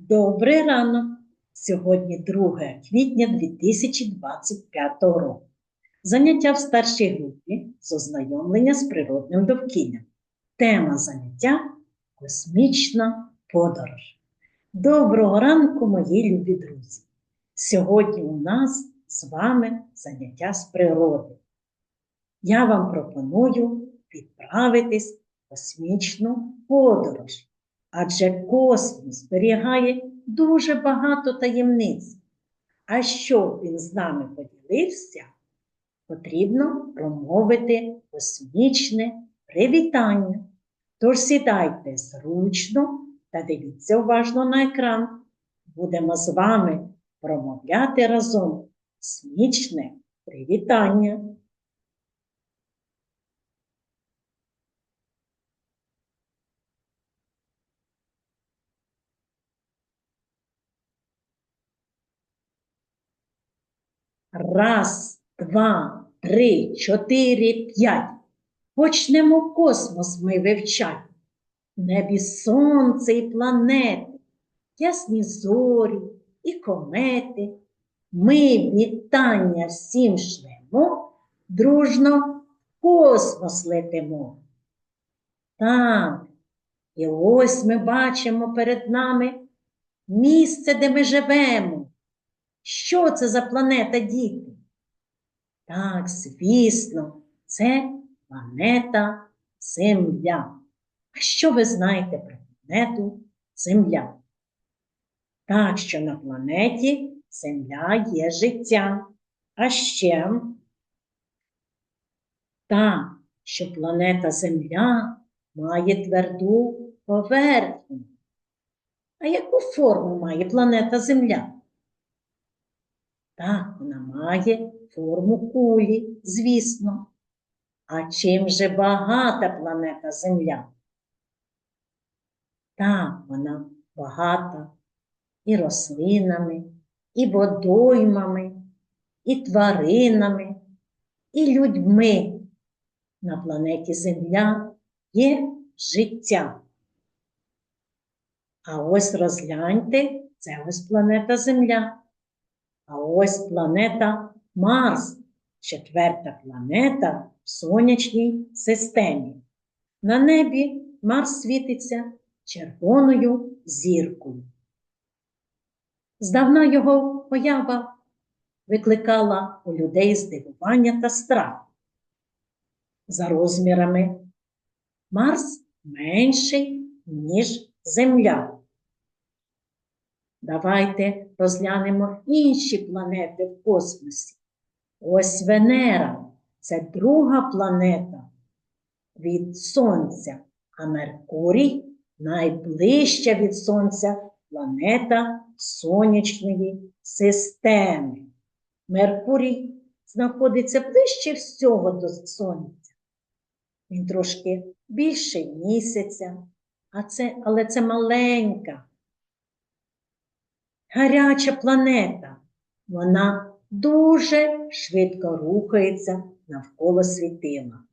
Добрий ранок! Сьогодні 2 квітня 2025 року. Заняття в старшій групі з ознайомлення з природним довкіллям. Тема заняття космічна подорож. Доброго ранку, мої любі друзі! Сьогодні у нас з вами заняття з природи. Я вам пропоную відправитись в космічну подорож. Адже космос зберігає дуже багато таємниць. А щоб він з нами поділився, потрібно промовити космічне привітання. Тож сідайте зручно та дивіться уважно на екран. Будемо з вами промовляти разом космічне привітання. Раз, два, три, чотири, п'ять. Почнемо космос ми вивчати. Небі сонце і планети, ясні зорі і комети. Ми вітання всім шлемо, дружно в космос летимо. Так, і ось ми бачимо перед нами місце, де ми живемо. Що це за планета, діти? Так, звісно, це планета Земля. А що ви знаєте про планету Земля? Так, що на планеті Земля є життя. А ще так, що планета Земля має тверду поверхню. А яку форму має планета Земля? Так, вона має форму кулі, звісно. А чим же багата планета Земля? Так, вона багата і рослинами, і водоймами, і тваринами, і людьми. На планеті Земля є життя. А ось розгляньте, це ось планета Земля. А ось планета Марс, четверта планета в сонячній системі. На небі Марс світиться червоною зіркою. Здавна його поява викликала у людей здивування та страх. За розмірами Марс менший, ніж Земля. Давайте розглянемо інші планети в космосі. Ось Венера це друга планета від Сонця, а Меркурій найближча від Сонця планета сонячної системи. Меркурій знаходиться ближче всього до Сонця. Він трошки більший місяця, а це, але це маленька гаряча планета. Вона дуже швидко рухається навколо світила.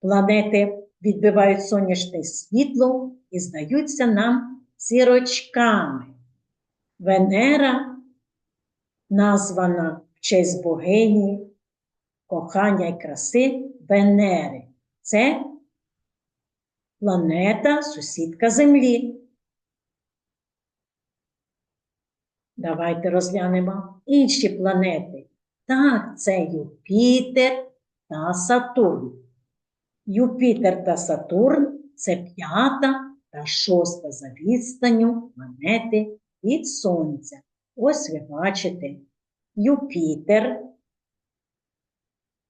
Планети відбивають сонячне світло і здаються нам зірочками. Венера названа в честь богині кохання і краси Венери. Це планета сусідка Землі. Давайте розглянемо інші планети. Так, це Юпітер та Сатурн. Юпітер та Сатурн це п'ята та шоста за відстанню планети від Сонця. Ось ви бачите, Юпітер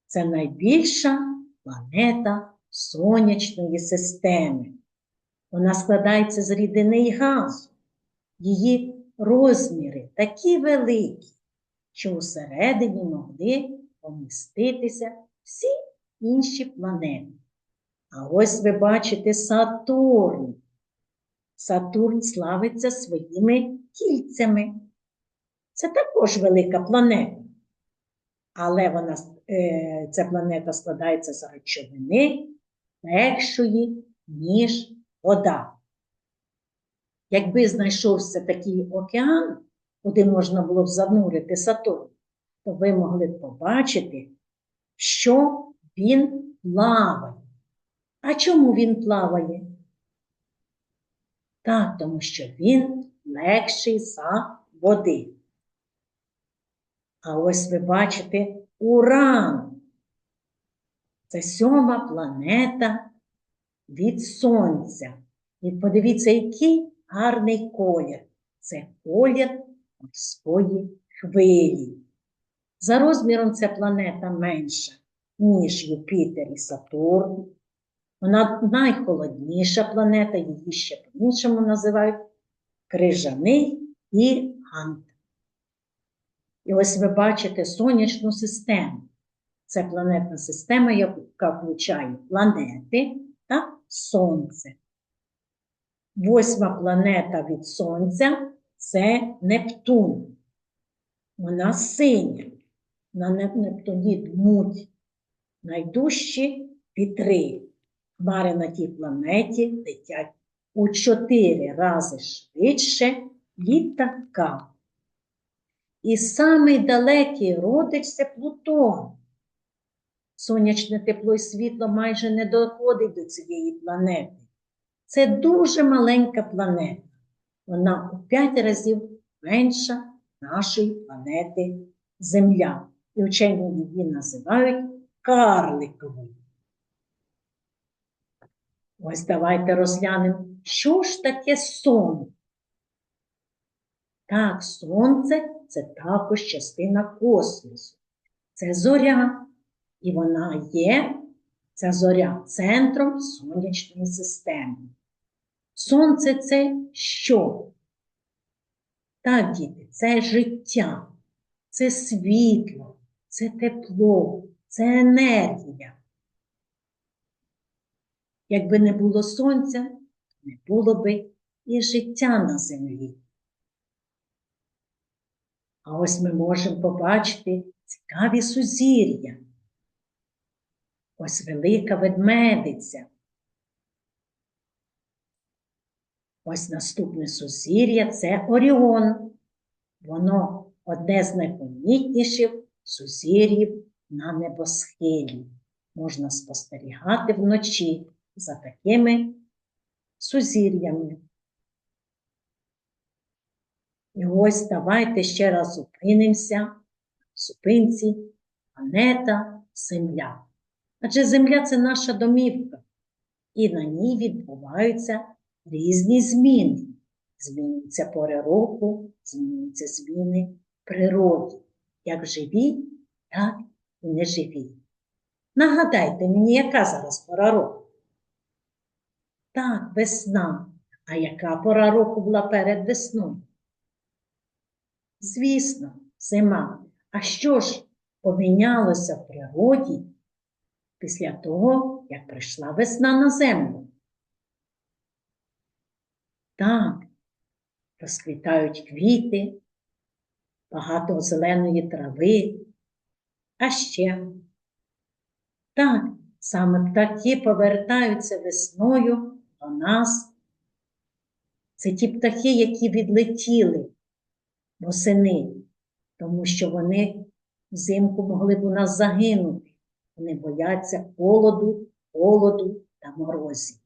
це найбільша планета сонячної системи. Вона складається з рідини і газу. Її розміри такі великі, що усередині могли поміститися всі інші планети. А ось ви бачите Сатурн. Сатурн славиться своїми кільцями. Це також велика планета. Але вона, е, ця планета складається з речовини легшої, ніж вода. якби знайшовся такий океан, куди можна було б занурити Сатурн, то ви могли б побачити, що він плаває. А чому він плаває? Так, тому що він легший за води. А ось ви бачите Уран. Це сьома планета від Сонця. І подивіться, який гарний колір. Це колір морської хвилі. За розміром ця планета менша, ніж Юпітер і Сатурн. Вона найхолодніша планета, її ще по-іншому називають крижаний і гант. І ось ви бачите сонячну систему. Це планетна система, яка включає планети та Сонце. Восьма планета від Сонця це Нептун. Вона синя. На Неп- Нептуні дмуть найдужчі вітри. Хмари на тій планеті летять у чотири рази швидше літака. І самий далекий родич це Плутон. Сонячне тепло і світло майже не доходить до цієї планети. Це дуже маленька планета. Вона у п'ять разів менша нашої планети Земля. І вчені її називають карликовою. Ось давайте розглянемо, що ж таке сон. Так, сонце це також частина космосу. Це зоря, і вона є, ця зоря, центром сонячної системи. Сонце це що? Так, діти, це життя, це світло, це тепло, це енергія. Якби не було сонця, не було би і життя на землі. А ось ми можемо побачити цікаві сузір'я. Ось велика ведмедиця. Ось наступне сузір'я це Оріон. Воно одне з найпомітніших сузір'їв на небосхилі. Можна спостерігати вночі за такими сузір'ями. І ось давайте ще раз зупинимося в зупинці планета Земля. Адже Земля це наша домівка, і на ній відбуваються різні зміни. Змінюються пори року, змінюються зміни природі, як живі, так і неживі. Нагадайте мені, яка зараз пора року? Так, весна. А яка пора року була перед весною? Звісно, зима. А що ж помінялося в природі після того, як прийшла весна на землю? Так, розквітають квіти, багато зеленої трави, а ще так, саме птахи повертаються весною до нас. Це ті птахи, які відлетіли восени, тому що вони взимку могли б у нас загинути. Вони бояться холоду, холоду та морозів.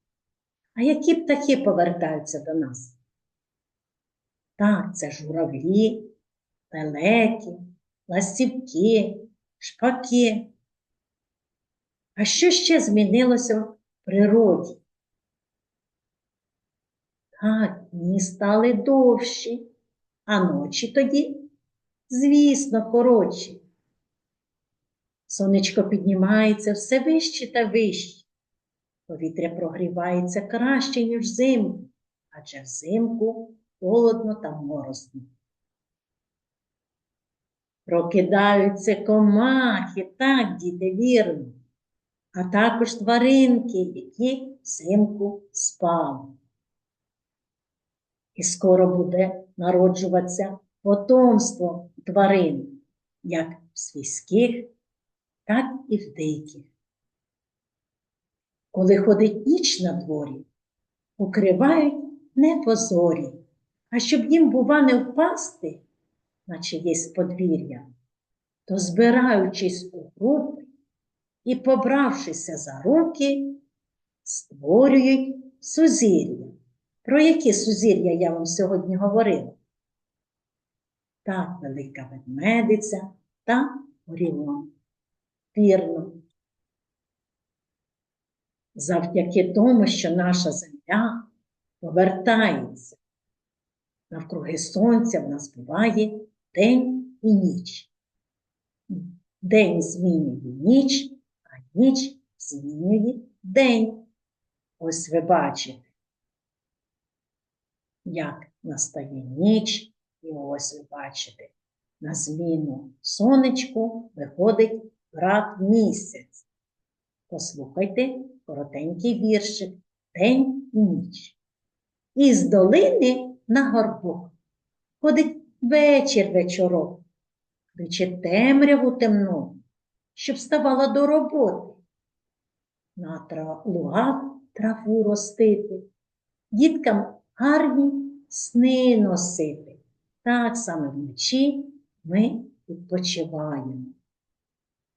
А які птахи повертаються до нас? Так, це журавлі, лелеки, ластівки, шпаки. А що ще змінилося в природі? Так, дні стали довші, а ночі тоді, звісно, коротші. Сонечко піднімається все вище та вище. Повітря прогрівається краще, ніж взимку, адже взимку холодно та морозно. Прокидаються комахи, так, діти, вірно, а також тваринки, які взимку спали. І скоро буде народжуватися потомство тварин, як в свійських, так і в диких. Коли ходить ніч на дворі, укривають не позорі, а щоб їм, бува, не впасти, наче є з подвір'я, то збираючись у групи і побравшися за руки, створюють сузір'я. Про які сузір'я я вам сьогодні говорила? Так, велика ведмедиця та Оріон. Вірно. Завдяки тому, що наша земля повертається навкруги сонця, в нас буває день і ніч. День змінює ніч, а ніч змінює день. Ось ви бачите, як настає ніч, і ось ви бачите, на зміну сонечку виходить брат місяць. Послухайте коротенький віршик День і ніч. Із долини на горбок ходить вечір вечорок, кличе темряву темну, щоб ставала до роботи. На тра- лугах траву ростити, діткам гарні сни носити. Так саме вночі ми відпочиваємо.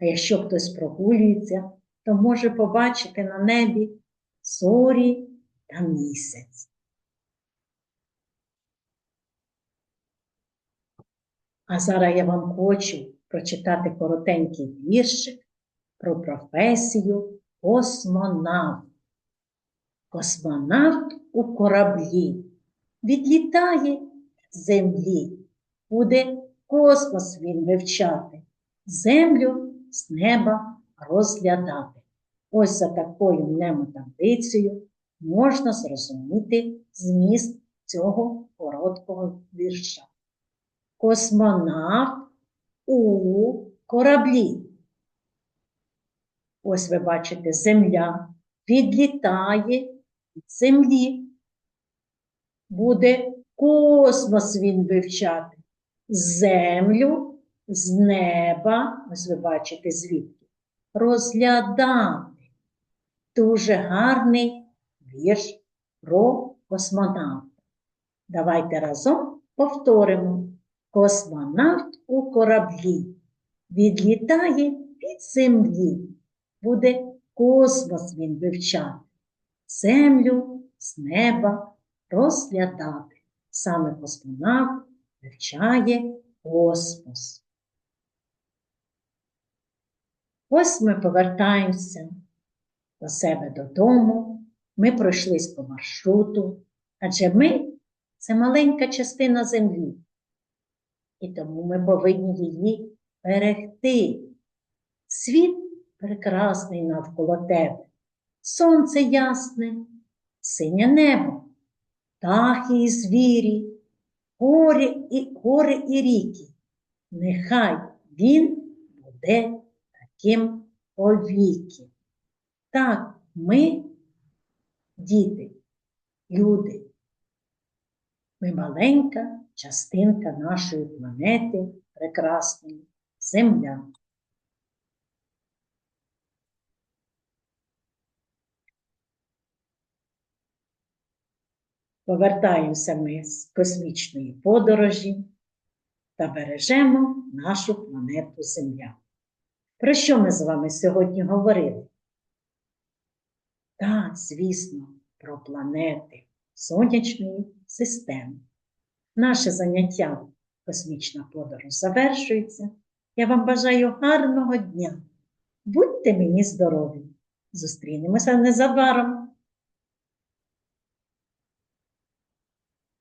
А якщо хтось прогулюється, то може побачити на небі зорі та місяць. А зараз я вам хочу прочитати коротенький віршик про професію космонавт. Космонавт у кораблі відлітає з землі, буде космос він вивчати, землю з неба розглядати. Ось за такою мнемотаблицею можна зрозуміти зміст цього короткого вірша. Космонавт у кораблі. Ось ви бачите, земля відлітає від землі. Буде космос він вивчати. Землю з неба, ось ви бачите звідки, розглядати. Дуже гарний вірш про космонавта. Давайте разом повторимо. Космонавт у кораблі відлітає від землі. Буде космос він вивчати, землю з неба розглядати. Саме космонавт вивчає космос. Ось ми повертаємося до себе додому. Ми пройшлись по маршруту, адже ми це маленька частина землі. І тому ми повинні її берегти. Світ прекрасний навколо тебе, сонце ясне, синє небо, птахи і звірі, гори і, гори і ріки. Нехай він буде таким повіки. Так, ми, діти, люди, ми маленька частинка нашої планети прекрасної Земля. Повертаємося ми з космічної подорожі та бережемо нашу планету Земля. Про що ми з вами сьогодні говорили? Так, звісно, про планети сонячної системи. Наше заняття космічна подорож завершується. Я вам бажаю гарного дня. Будьте мені здорові! Зустрінемося незабаром!